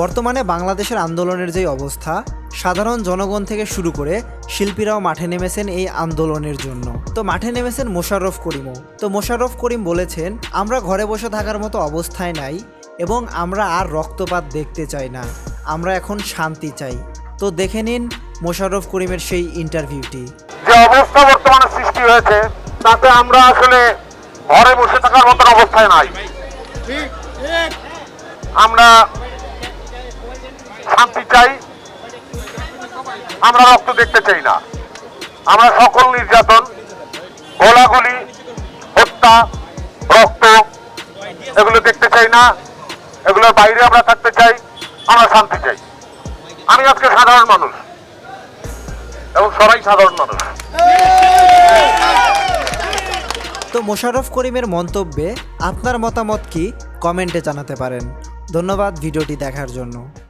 বর্তমানে বাংলাদেশের আন্দোলনের যে অবস্থা, সাধারণ জনগণ থেকে শুরু করে শিল্পীরাও মাঠে নেমেছেন এই আন্দোলনের জন্য। তো মাঠে নেমেছেন মোশাররফ করিমও। তো মোশাররফ করিম বলেছেন, আমরা ঘরে বসে থাকার মতো অবস্থায় নাই এবং আমরা আর রক্তপাত দেখতে চাই না। আমরা এখন শান্তি চাই। তো দেখে নিন মোশাররফ করিমের সেই ইন্টারভিউটি। যে অবস্থা বর্তমানে সৃষ্টি হয়েছে, তাতে আমরা আসলে ঘরে বসে থাকার মতন অবস্থায় নাই। আমরা শান্তি চাই। আমরা রক্ত দেখতে চাই না। আমরা সকল নির্যাতন, গোলাগুলি, হত্যা, রক্ত, এগুলো দেখতে চাই না। এগুলোর বাইরে আমরা থাকতে চাই। আমরা শান্তি চাই। আমি আজকে সাধারণ মানুষ। এবং সবাই সাধারণ মানুষ। তো মোশাররফ করিমের মন্তব্যে আপনার মতামত কি? কমেন্টে জানাতে পারেন। ধন্যবাদ ভিডিওটি দেখার জন্য।